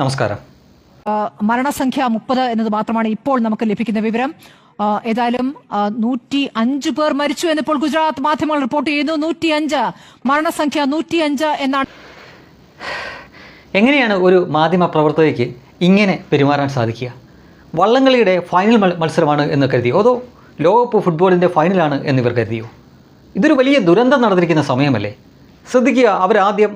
നമസ്കാരം. മരണസംഖ്യ മുപ്പത് എന്നത് മാത്രമാണ് ഇപ്പോൾ നമുക്ക് ലഭിക്കുന്ന വിവരം. ഏതായാലും നൂറ്റി അഞ്ച് പേർ മരിച്ചു എന്നിപ്പോൾ ഗുജറാത്ത് മാധ്യമങ്ങൾ റിപ്പോർട്ട് ചെയ്യുന്നു. നൂറ്റി അഞ്ച് മരണസംഖ്യ നൂറ്റി അഞ്ച് എന്നാണ്. എങ്ങനെയാണ് ഒരു മാധ്യമ പ്രവർത്തകയ്ക്ക് ഇങ്ങനെ പെരുമാറാൻ സാധിക്കുക? വള്ളംകളിയുടെ ഫൈനൽ മത്സരമാണ് എന്ന് കരുതിയോ? അതോ ലോകകപ്പ് ഫുട്ബോളിന്റെ ഫൈനലാണ് എന്നിവർ കരുതിയോ? ഇതൊരു വലിയ ദുരന്തം നടന്നിരിക്കുന്ന സമയമല്ലേ? ശ്രദ്ധിക്കുക അവരാദ്യം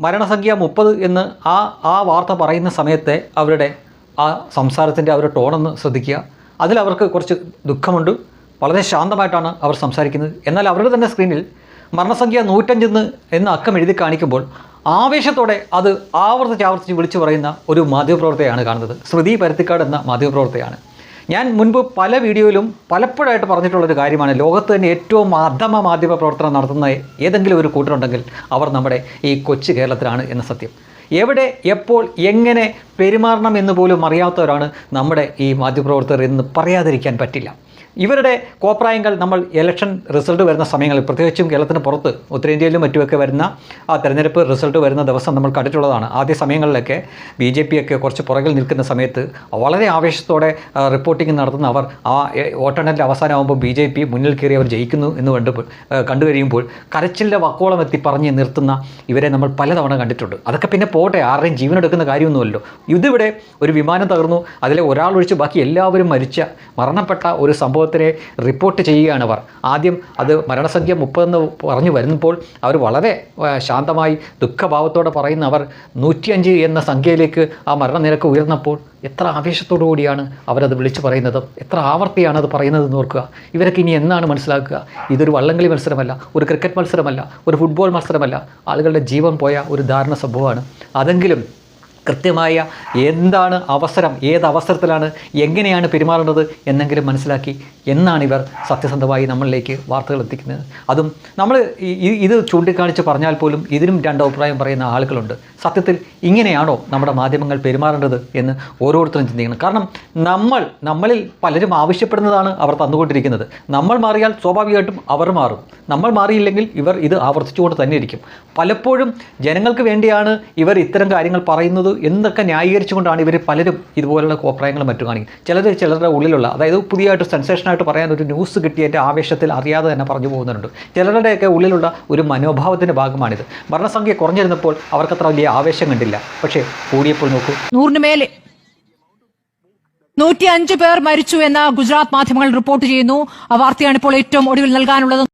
മരണസംഖ്യ മുപ്പത് എന്ന് ആ ആ വാർത്ത പറയുന്ന സമയത്തെ അവരുടെ ആ സംസാരത്തിന്റെ അവരുടെ ടോണൊന്ന് ശ്രദ്ധിക്കുക. അതിൽ അവർക്ക് കുറച്ച് ദുഃഖമുണ്ട്. വളരെ ശാന്തമായിട്ടാണ് അവർ സംസാരിക്കുന്നത്. എന്നാൽ അവരുടെ തന്നെ സ്ക്രീനിൽ മരണസംഖ്യ നൂറ്റഞ്ചെന്ന് എന്ന് അക്കം എഴുതി കാണിക്കുമ്പോൾ ആവേശത്തോടെ അത് ആവർത്തിച്ച് ആവർത്തിച്ച് വിളിച്ചു പറയുന്ന ഒരു മാധ്യമപ്രവർത്തകയാണ് കാണുന്നത്. ശ്രുതി പരുത്തിക്കാട് എന്ന മാധ്യമപ്രവർത്തകയാണ്. ഞാൻ മുൻപ് പല വീഡിയോയിലും പലപ്പോഴായിട്ട് പറഞ്ഞിട്ടുള്ളൊരു കാര്യമാണ്. ലോകത്ത് തന്നെ ഏറ്റവും അധമ മാധ്യമ പ്രവർത്തനം നടത്തുന്ന ഏതെങ്കിലും ഒരു കൂട്ടരുണ്ടെങ്കിൽ അവർ നമ്മുടെ ഈ കൊച്ചു കേരളത്തിലാണ് എന്ന സത്യം. എവിടെ എപ്പോൾ എങ്ങനെ പെരുമാറണം എന്ന് പോലും അറിയാത്തവരാണ് നമ്മുടെ ഈ മാധ്യമപ്രവർത്തകർ എന്ന് പറയാതിരിക്കാൻ പറ്റില്ല. ഇവരുടെ കോപ്രായങ്ങൾ നമ്മൾ ഇലക്ഷൻ റിസൾട്ട് വരുന്ന സമയങ്ങളിൽ പ്രത്യേകിച്ചും കേരളത്തിന് പുറത്ത് ഉത്തരേന്ത്യയിലും മറ്റുമൊക്കെ വരുന്ന ആ തെരഞ്ഞെടുപ്പ് റിസൾട്ട് വരുന്ന ദിവസം നമ്മൾ കണ്ടിട്ടുള്ളതാണ്. ആദ്യ സമയങ്ങളിലൊക്കെ ബി ജെ പി ഒക്കെ കുറച്ച് പുറകിൽ നിൽക്കുന്ന സമയത്ത് വളരെ ആവേശത്തോടെ റിപ്പോർട്ടിംഗ് നടത്തുന്ന അവർ ആ വോട്ടെണ്ണലിന്റെ അവസാനമാകുമ്പോൾ ബി ജെ പി മുന്നിൽ കയറി അവർ ജയിക്കുന്നു എന്ന് കണ്ട് കണ്ടു കഴിയുമ്പോൾ കരച്ചിലിന്റെ വക്കോളം എത്തി പറഞ്ഞ് നിർത്തുന്ന ഇവരെ നമ്മൾ പലതവണ കണ്ടിട്ടുണ്ട്. അതൊക്കെ പിന്നെ പോട്ടെ ആരുടെയും ജീവനെടുക്കുന്ന കാര്യമൊന്നുമല്ലോ ഇതിവിടെ ഒരു വിമാനം തകർന്നു അതിലെ ഒരാൾ ഒഴിച്ച് ബാക്കി എല്ലാവരും മരിച്ച മരണപ്പെട്ട ഒരു സംഭവത്തിനെ റിപ്പോർട്ട് ചെയ്യുകയാണ് അവർ. ആദ്യം അത് മരണസംഖ്യ മുപ്പതെന്ന് പറഞ്ഞു വരുമ്പോൾ അവർ വളരെ ശാന്തമായി ദുഃഖഭാവത്തോടെ പറയുന്ന അവർ നൂറ്റിയഞ്ച് എന്ന സംഖ്യയിലേക്ക് ആ മരണനിരക്ക് ഉയർന്നപ്പോൾ എത്ര ആവേശത്തോടു കൂടിയാണ് അവരത് വിളിച്ചു പറയുന്നത്. എത്ര ആവർത്തിയാണ് അത് പറയുന്നത് എന്ന് ഓർക്കുക. ഇവരൊക്കെ ഇനി എന്നാണ് മനസ്സിലാക്കുക? ഇതൊരു വള്ളംകളി മത്സരമല്ല ഒരു ക്രിക്കറ്റ് മത്സരമല്ല ഒരു ഫുട്ബോൾ മത്സരമല്ല. ആളുകളുടെ ജീവൻ പോയ ഒരു ദാരുണ സംഭവമാണ്. അതെങ്കിലും കൃത്യമായ എന്താണ് അവസരം ഏത് അവസരത്തിലാണ് എങ്ങനെയാണ് പെരുമാറേണ്ടത് എന്നെങ്കിലും മനസ്സിലാക്കി എന്നാണ് ഇവർ സത്യസന്ധമായി നമ്മളിലേക്ക് വാർത്തകൾ എത്തിക്കുന്നത്. അതും നമ്മൾ ഇത് ചൂണ്ടിക്കാണിച്ച് പറഞ്ഞാൽ പോലും ഇതിനും രണ്ട് അഭിപ്രായം പറയുന്ന ആളുകളുണ്ട്. സത്യത്തിൽ ഇങ്ങനെയാണോ നമ്മുടെ മാധ്യമങ്ങൾ പെരുമാറേണ്ടത് എന്ന് ഓരോരുത്തരും ചിന്തിക്കണം. കാരണം നമ്മൾ നമ്മളിൽ പലരും ആവശ്യപ്പെടുന്നതാണ് അവർ തന്നുകൊണ്ടിരിക്കുന്നത്. നമ്മൾ മാറിയാൽ സ്വാഭാവികമായിട്ടും അവർ മാറും. നമ്മൾ മാറിയില്ലെങ്കിൽ ഇവർ ഇത് ആവർത്തിച്ചുകൊണ്ട് തന്നെ ഇരിക്കും പലപ്പോഴും ജനങ്ങൾക്ക് വേണ്ടിയാണ് ഇവർ ഇത്തരം കാര്യങ്ങൾ പറയുന്നത് എന്നൊക്കെ ന്യായീകരിച്ചുകൊണ്ടാണ് ഇവർ പലരും ഇതുപോലുള്ള കോപ്രായങ്ങളും മറ്റു കാണിക്കുന്നത്? ചിലർ ചിലരുടെ ഉള്ളിലുള്ള അതായത് പുതിയതായിട്ട് സെൻസേഷനായിട്ട് പറയാൻ ഒരു ന്യൂസ് കിട്ടിയതിന്റെ ആവേശത്തിൽ അറിയാതെ തന്നെ പറഞ്ഞു പോകുന്നുണ്ട്. ചിലരുടെയൊക്കെ ഉള്ളിലുള്ള ഒരു മനോഭാവത്തിന്റെ ഭാഗമാണിത്. മരണസംഖ്യ കുറഞ്ഞിരുന്നപ്പോൾ അവർക്കത്ര വലിയ ആവേശം കണ്ടില്ല. പക്ഷേ കൂടിയപ്പോൾ നോക്കൂ. നൂറിന് മേലെ നൂറ്റി അഞ്ച് പേർ മരിച്ചു എന്ന് ഗുജറാത്ത് മാധ്യമങ്ങൾ റിപ്പോർട്ട് ചെയ്യുന്നു. ആ വാർത്തയാണ് ഇപ്പോൾ ഏറ്റവും ഒടുവിൽ നൽകാനുള്ളത്.